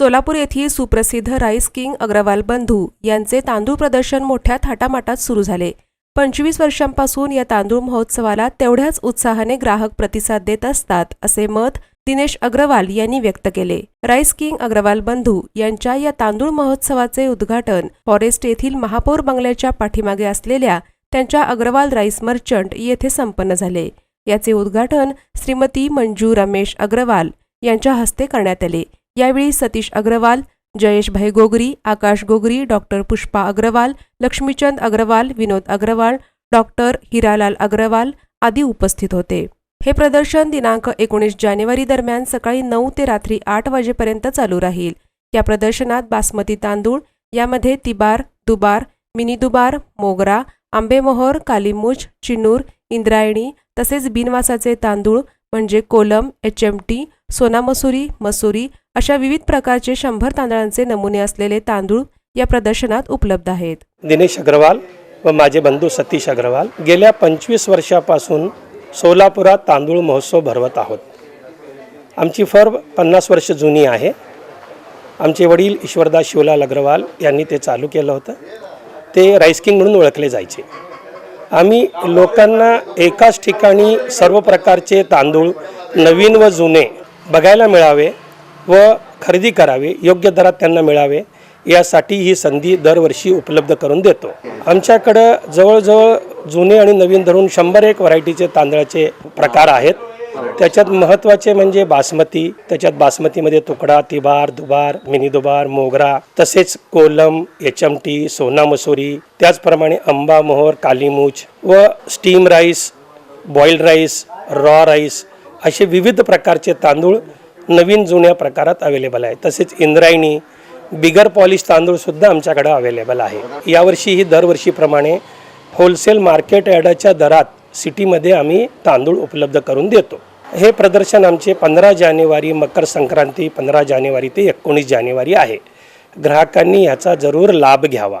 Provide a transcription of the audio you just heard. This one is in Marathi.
सोलापूर येथील सुप्रसिद्ध राईस किंग अग्रवाल बंधू यांचे तांदूळ प्रदर्शन मोठ्या थाटामाटात सुरू झाले. पंचवीस वर्षांपासून या तांदूळ महोत्सवाला तेवढ्याच उत्साहाने ग्राहक प्रतिसाद देत असतात असे मत दिनेश अग्रवाल यांनी व्यक्त केले. राईस किंग अग्रवाल बंधू यांच्या या तांदूळ महोत्सवाचे उद्घाटन फॉरेस्ट येथील महापौर बंगल्याच्या पाठीमागे असलेल्या त्यांच्या अग्रवाल राईस मर्चंट येथे संपन्न झाले. याचे उद्घाटन श्रीमती मंजू रमेश अग्रवाल यांच्या हस्ते करण्यात आले. यावेळी सतीश अग्रवाल जयेशभाई गोगरी आकाश गोगरी डॉक्टर पुष्पा अग्रवाल लक्ष्मीचंद अग्रवाल विनोद अग्रवाल डॉक्टर हिरालाल अग्रवाल आदी उपस्थित होते. हे प्रदर्शन दिनांक एकोणीस जानेवारी दरम्यान सकाळी नऊ ते रात्री आठ वाजेपर्यंत चालू राहील. या प्रदर्शनात बासमती तांदूळ यामध्ये तिबार दुबार मिनी दुबार मोगरा आंबेमोहर कालीमुच चिनूर इंद्रायणी तसेच बिनवासाचे तांदूळ म्हणजे Kolam H M T Sonamasuri Masuri अशा विविध प्रकारचे शंभर तांदळांचे नमुने असलेले तांदूळ या प्रदर्शनात उपलब्ध आहेत. दिनेश अग्रवाल व माझे बंधू सतीश अग्रवाल गेल्या पंचवीस वर्षापासून सोलापुरात तांदूळ महोत्सव भरवत आहोत. आमची फर्म पन्नास वर्ष जुनी आहे. आमचे वडील ईश्वरदास शिवलाल अग्रवाल यांनी ते चालू केलं होतं. ते राईस किंग म्हणून ओळखले जायचे. आम्ही लोकांना एकाच ठिकाणी सर्व प्रकारचे तांदूळ नवीन व जुने बघायला मिळावे व खरेदी करावे योग्य दरात त्यांना मिळावे यासाठी ही संधी दरवर्षी उपलब्ध करून देतो. आमच्याकडं जवळजवळ जुने आणि नवीन धरून शंभर एक व्हरायटीचे तांदळाचे प्रकार आहेत. त्याच्यात महत्त्वाचे म्हणजे बासमती त्याच्यात बासमतीमध्ये तुकडा तिबार दुबार मिनी दुबार मोगरा तसेच Kolam H M T Sona Masuri त्याचप्रमाणे आंबा मोहर कालीमूच व steam rice boiled rice raw rice असे विविध प्रकारचे तांदूळ नवीन जुन्या प्रकारात अवेलेबल आहे. तसेच इंद्रायणी बिगर पॉलिश तांदूळसुद्धा आमच्याकडं अवेलेबल आहे. यावर्षी ही दरवर्षीप्रमाणे होलसेल मार्केट यार्डाच्या दरात सिटीमध्ये आम्ही तांदूळ उपलब्ध करून देतो. हे प्रदर्शन आमचे पंधरा जानेवारी मकर संक्रांती पंधरा जानेवारी ते एकोणीस जानेवारी आहे. ग्राहकांनी याचा जरूर लाभ घ्यावा.